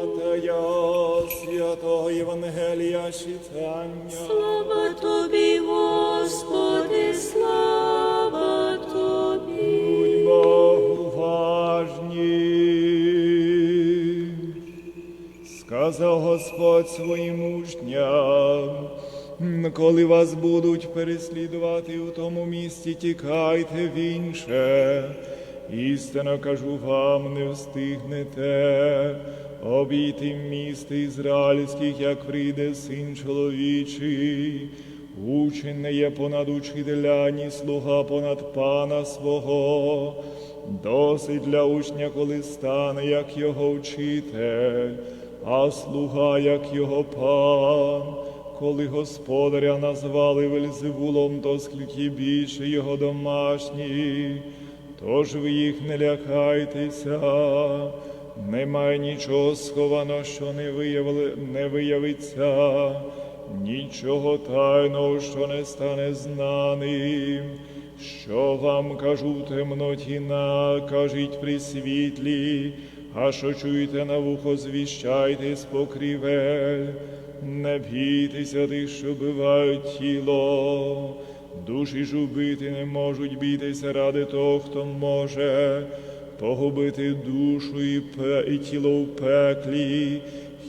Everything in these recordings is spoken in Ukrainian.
Читання святого Євангелія читання. Слава тобі, Господи, слава тобі. Будьмо уважні. Сказав Господь своїм учням, коли вас будуть переслідувати у тому місті, тікайте в інше. Істинно кажу вам, не встигнете обійти міст ізраїльських, як прийде син чоловічий. Учень не є понад учителя, ні слуга понад пана свого. Досить для учня, коли стане, як його вчитель, а слуга, як його пан. Коли господаря назвали Вельзевулом, то скільки більше його домашні. Тож ви їх не лякайтеся, немає нічого сховано, що не, виявили, не виявиться, нічого тайного, що не стане знаним. Що вам кажу в темноті, накажіть при світлі, а що чуєте на вухо, звіщайте з покрівель. Не бійтеся тих, що бивають тіло, душі ж убити не можуть бійтеся ради того, хто може погубити душу і, пе, і тіло в пеклі.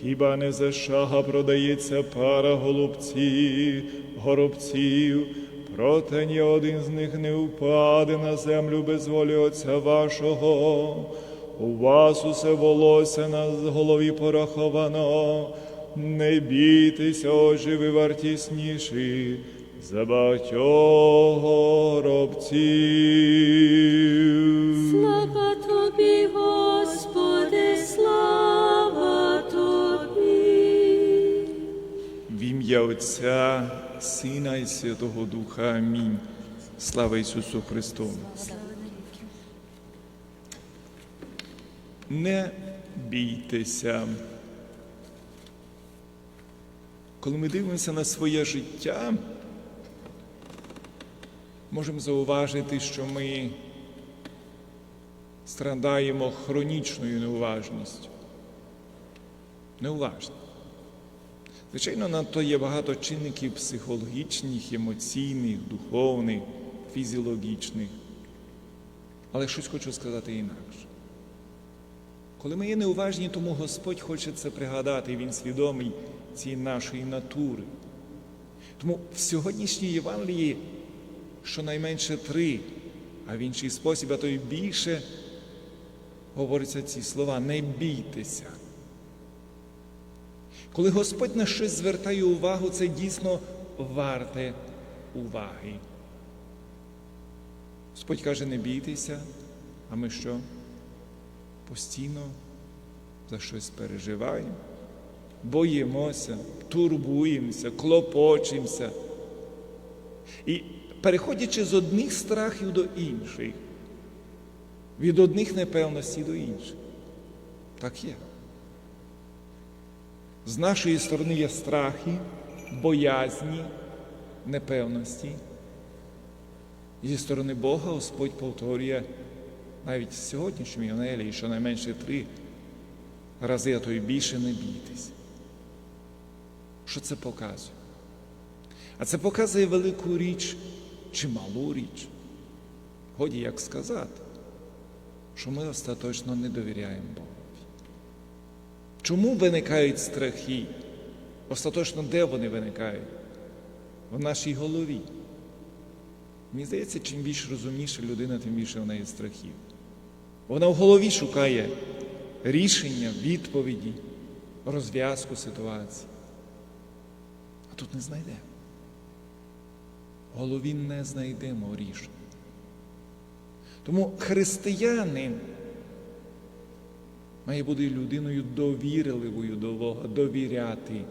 Хіба не за шага продається пара голубців, горобців, проте ні один з них не впаде на землю без волі Отця вашого. У вас усе волосся на голові пораховано, не бійтеся, отже, ви вартісніші за багатьох горобців. Слава тобі, Господи, слава тобі. В ім'я Отця, Сина і Святого Духа. Амінь. Слава Ісусу Христу. Не бійтеся. Коли ми дивимося на своє життя, можемо зауважити, що ми страдаємо хронічною неуважністю. Неуважно. Звичайно, на то є багато чинників психологічних, емоційних, духовних, фізіологічних. Але щось хочу сказати інакше. Коли ми є неуважні, тому Господь хоче це пригадати, Він свідомий цієї нашої натури. Тому в сьогоднішній Євангелії щонайменше три, а в інший спосіб, а то й більше, говоряться ці слова не бійтеся. Коли Господь на щось звертає увагу, це дійсно варте уваги. Господь каже, не бійтеся, а ми що? Постійно за щось переживаємо, боїмося, турбуємося, клопочемося. І переходячи з одних страхів до інших, від одних непевностей до інших. Так є. З нашої сторони є страхи, боязні, непевності. І зі сторони Бога Господь повторює навіть в сьогоднішньому Євангелії, щонайменше три рази, а то й більше не бійтесь. Що це показує? А це показує велику річ чи малу річ. Годі як сказати, що ми остаточно не довіряємо Богу. Чому виникають страхи? Остаточно, де вони виникають? В нашій голові. Мені здається, чим більш розумніша людина, тим більше в неї страхів. Вона в голові шукає рішення, відповіді, розв'язку ситуації. А тут не знайде. В голові не знайдемо рішення. Тому християнин має бути людиною довірливою до Бога, довіряти.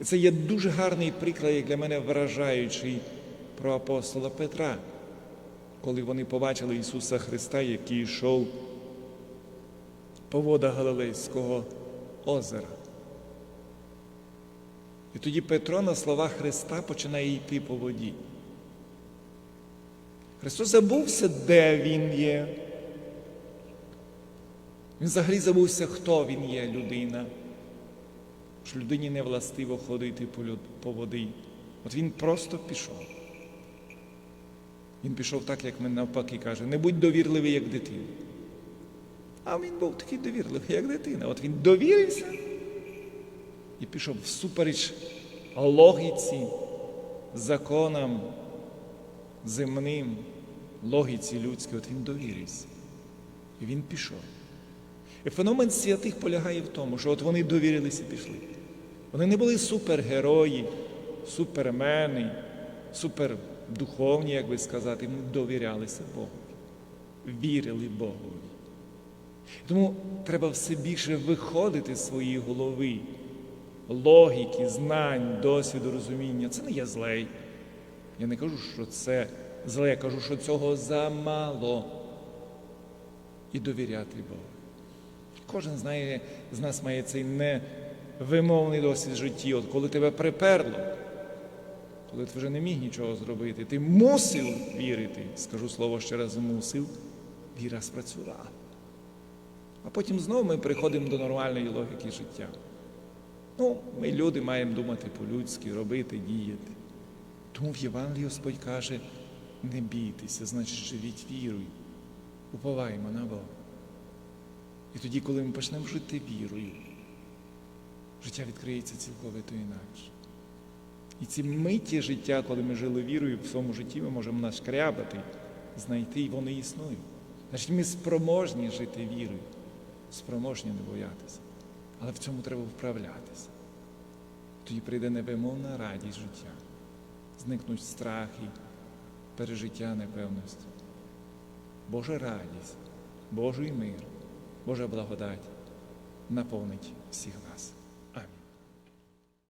І це є дуже гарний приклад, як для мене вражаючий про апостола Петра, коли вони побачили Ісуса Христа, який йшов по водах Галилейського озера. І тоді Петро на слова Христа починає йти по воді. Христос забувся, де Він є. Він взагалі забувся, хто він є людина. Що людині не властиво ходити по, воді. От він просто пішов. Він пішов так, як ми навпаки каже, не будь довірливий, як дитина. А він був такий довірливий, як дитина. От він довірився і пішов всупереч логіці, законам земним, логіці людській. От він довірився. І він пішов. І феномен святих полягає в тому, що от вони довірилися і пішли. Вони не були супергерої, супермени, супердуховні, як би сказати, вони довірялися Богу, вірили Богові. Тому треба все більше виходити з своєї голови, логіки, знань, досвіду, розуміння. Це не є злей. Я не кажу, що це зле, я кажу, що цього замало. І довіряти Богу. Кожен знає, з нас має цей невимовний досвід в житті. От коли тебе приперло, коли ти вже не міг нічого зробити, ти мусив вірити, скажу слово ще раз мусив, віра спрацювала. А потім знову ми приходимо до нормальної логіки життя. Ну, ми люди маємо думати по-людськи, робити, діяти. Тому в Євангелії Господь каже, не бійтеся, значить, живіть вірою, уповаємо на Бога. І тоді, коли ми почнемо жити вірою, життя відкриється цілковито інакше. І ці миті життя, коли ми жили вірою, в своєму житті ми можемо нашкрябати, знайти, і вони існують. Значить, ми спроможні жити вірою, спроможні не боятися. Але в цьому треба вправлятися. Тоді прийде невимовна радість життя, зникнуть страхи, пережиття непевності. Божа радість, Божий мир, Божа благодать наповнить всіх нас.